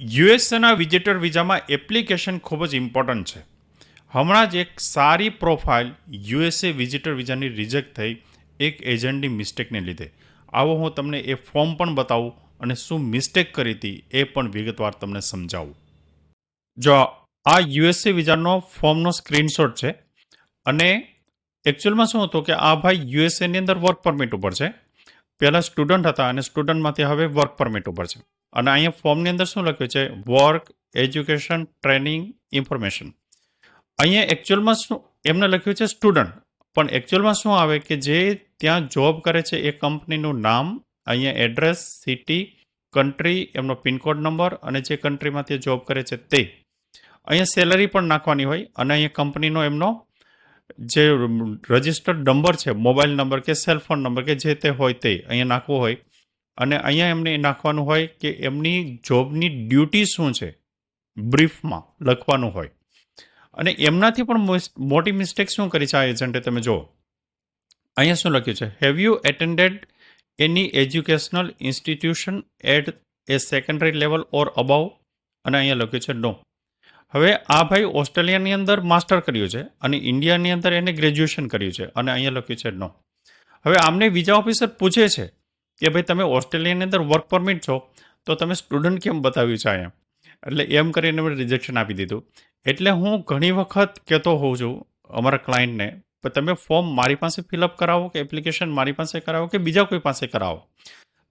યુએસએના visitor વિઝામાં application ખૂબ જ important છે. હમણાં જ એક સારી પ્રોફાઇલ યુએસએ વિઝિટર વિઝાની રિજેક્ટ થઈ એક એજન્ટની મિસ્ટેકને લીધે. આવો હું તમને એ ફોર્મ પણ બતાવું અને શું મિસ્ટેક કરી હતી એ પણ વિગતવાર તમને સમજાવું. જો આ યુએસએ વિઝાનો ફોર્મનો સ્ક્રીનશોટ છે અને એકચ્યુઅલમાં શું હતું કે આ ભાઈ યુએસએની અંદર વર્ક પરમિટ ઉપર છે. પહેલાં સ્ટુડન્ટ હતા અને સ્ટુડન્ટમાંથી હવે વર્ક પરમિટ ઉપર છે. અને અહીંયા ફોર્મની અંદર શું લખ્યું છે? વર્ક એજ્યુકેશન ટ્રેનિંગ ઇન્ફોર્મેશન અહીંયા એકચ્યુઅલમાં શું, એમને લખ્યું છે સ્ટુડન્ટ પણ એકચ્યુઅલમાં શું આવે કે જે ત્યાં જોબ કરે છે એ કંપનીનું નામ, અહીંયા એડ્રેસ સિટી કન્ટ્રી એમનો પિનકોડ નંબર અને જે કન્ટ્રીમાં તે જોબ કરે છે તે. અહીંયા સેલરી પણ નાખવાની હોય અને અહીંયા કંપનીનો એમનો જે રજિસ્ટર્ડ નંબર છે મોબાઈલ નંબર કે સેલ ફોન નંબર કે જે તે હોય તે અહીંયા નાખવો હોય. અને અહીંયા એમને નાખવાનું હોય કે એમની જોબની ડ્યુટી શું છે? બ્રીફમાં લખવાનું હોય. અને એમનાથી પણ મોટી મિસ્ટેક શું કરી છે આ એજન્ટે? તમે જુઓ. અહીંયા શું લખ્યું છે? Have you attended any educational institution at a secondary level or above અને અહીંયા લખ્યું છે નો હવે આ ભાઈ ઓસ્ટ્રેલિયાની અંદર માસ્ટર કર્યું છે અને ઇન્ડિયાની અંદર એને ગ્રેજ્યુએશન કર્યું છે અને અહીંયા લખ્યું છે નો હવે આમને વિઝા ઓફિસર પૂછે છે કે ભાઈ તમે ઓસ્ટ્રેલિયાની અંદર વર્ક પરમિટ છો, તો તમે સ્ટુડન્ટ કેમ બતાવ્યું છે અહીંયા? એટલે એમ કરીને મેં રિજેક્શન આપી દીધું. એટલે હું ઘણી વખત કહેતો હોઉં છું અમારા ક્લાયન્ટને તમે ફોર્મ મારી પાસે ફિલઅપ કરાવો કે એપ્લિકેશન મારી પાસે કરાવો કે બીજા કોઈ પાસે કરાવો?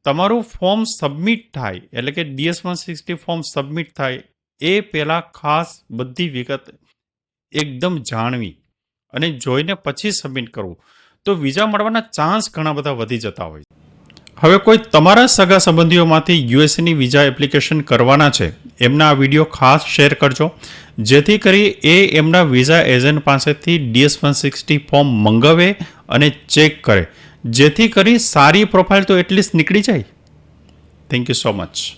તમારું ફોર્મ સબમિટ થાય, એટલે કે DS one sixty form submit થાય, એ પહેલાં ખાસ બધી વિગત એકદમ જાણવી અને જોઈને પછી સબમિટ કરવું. તો વિઝા મળવાના ચાન્સ ઘણા બધા વધી જતા હોય હવે કોઈ તમારા સગા સંબંધીઓમાંથી યુએસની વિઝા એપ્લિકેશન કરવાના છે, એમના આ વીડિયો ખાસ શેર કરજો, જેથી કરી એ એમના વિઝા એજન્ટ પાસેથી ડીએસ વન સિક્સટી ફોર્મ મંગાવે અને ચેક કરે, જેથી કરી સારી પ્રોફાઇલ તો એટલીસ્ટ નીકળી જાય. Thank you so much